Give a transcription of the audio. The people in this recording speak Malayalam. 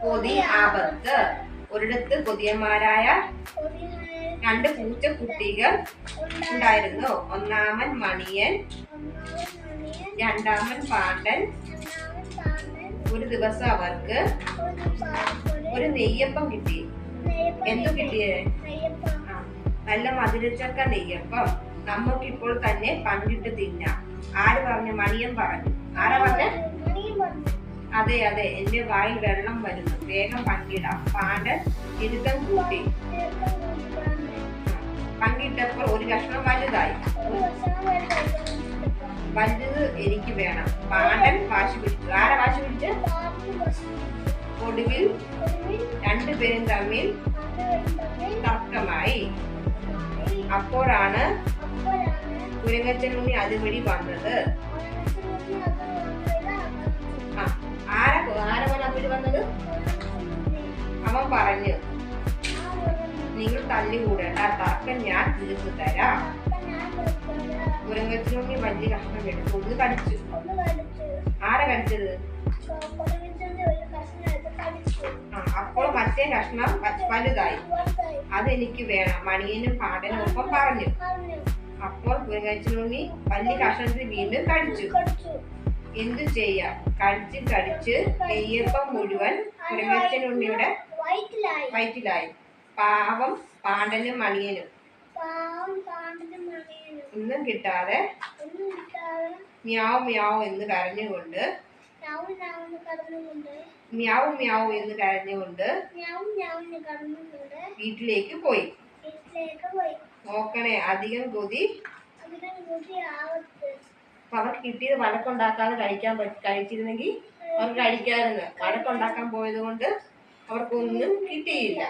കൊതി ആപത്ത് ഒരിടത്ത് കൊതിയന്മാരായ രണ്ട് പൂച്ചക്കുട്ടികൾ ഉണ്ടായിരുന്നു. ഒന്നാമൻ മണിയൻ രണ്ടാമൻ പാണ്ഡൻ. ഒരു ദിവസം അവർക്ക് ഒരു നെയ്യപ്പം കിട്ടി. എന്തു കിട്ടിയേ? നല്ല മധുരച്ചക്ക നെയ്യപ്പം. നമുക്കിപ്പോൾ തന്നെ പങ്കിട്ട് തിന്നാം. ആര് പറഞ്ഞു? മണിയൻ പറഞ്ഞു. ആരാ പറഞ്ഞു? അതെ അതെ. എന്റെ വായിൽ വെള്ളം വരുന്നു. വേഗം പങ്കിടാം. പാണ്ട് ഇരുത്തം കൂട്ടി. പങ്കിട്ടപ്പോൾ ഒരു കഷ്ണം വലുതായി. വലുത് എനിക്ക് വേണം. പാണ്ടൻ വാശി പിടിച്ചു. ആരാ വാശി പിടിച്ച്? ഒടുവിൽ രണ്ടുപേരും തമ്മിൽ തർക്കമായി. അപ്പോഴാണ് കുരങ്ങച്ചനുണ്ണി അതുവഴി വന്നത്? അവൻ പറഞ്ഞു നിങ്ങൾ തല്ലി കൂടേണ്ട തർക്കം ഞാൻ തീർത്തു തരാം. കുരങ്ങത്തിനുണ്ണി വലിയ കഷ്ണം എടുത്തു. ഒന്ന് കടിച്ചു. ആരെ കടിച്ചത്? അപ്പോൾ മറ്റേ കഷ്ണം വലുതായി. അതെനിക്ക് വേണം. മണിയനും പാടനും ഒപ്പം പറഞ്ഞു. അപ്പോൾ കുരങ്ങച്ചനുണ്ണി പല്ലി കഷ്ണത്തിൽ വീണ്ടും കടിച്ചു. എന്തു ചെയ്യാം? കടിച്ച് കടിച്ച് നെയ്യപ്പം മുഴുവൻ കുരങ്ങച്ചനുണ്ണിയുടെ വയറ്റിലായി. പാവം പാണ്ടനും മണിയനും. ഒന്നും കിട്ടാതെ മ്യാവ് മ്യാവ് എന്ന് കരഞ്ഞുകൊണ്ട് മ്യാവ് മ്യാവ് എന്ന് കരഞ്ഞുകൊണ്ട് വീട്ടിലേക്ക് പോയി. നോക്കണേ അധികം കൊതി അവർക്ക് കിട്ടിയത് വഴക്കുണ്ടാക്കാതെ കഴിക്കാൻ കഴിച്ചിരുന്നെങ്കിൽ അവർക്ക് കഴിക്കാമായിരുന്നു. വഴക്കുണ്ടാക്കാൻ പോയത് കൊണ്ട് അവർക്കൊന്നും കിട്ടിയില്ല.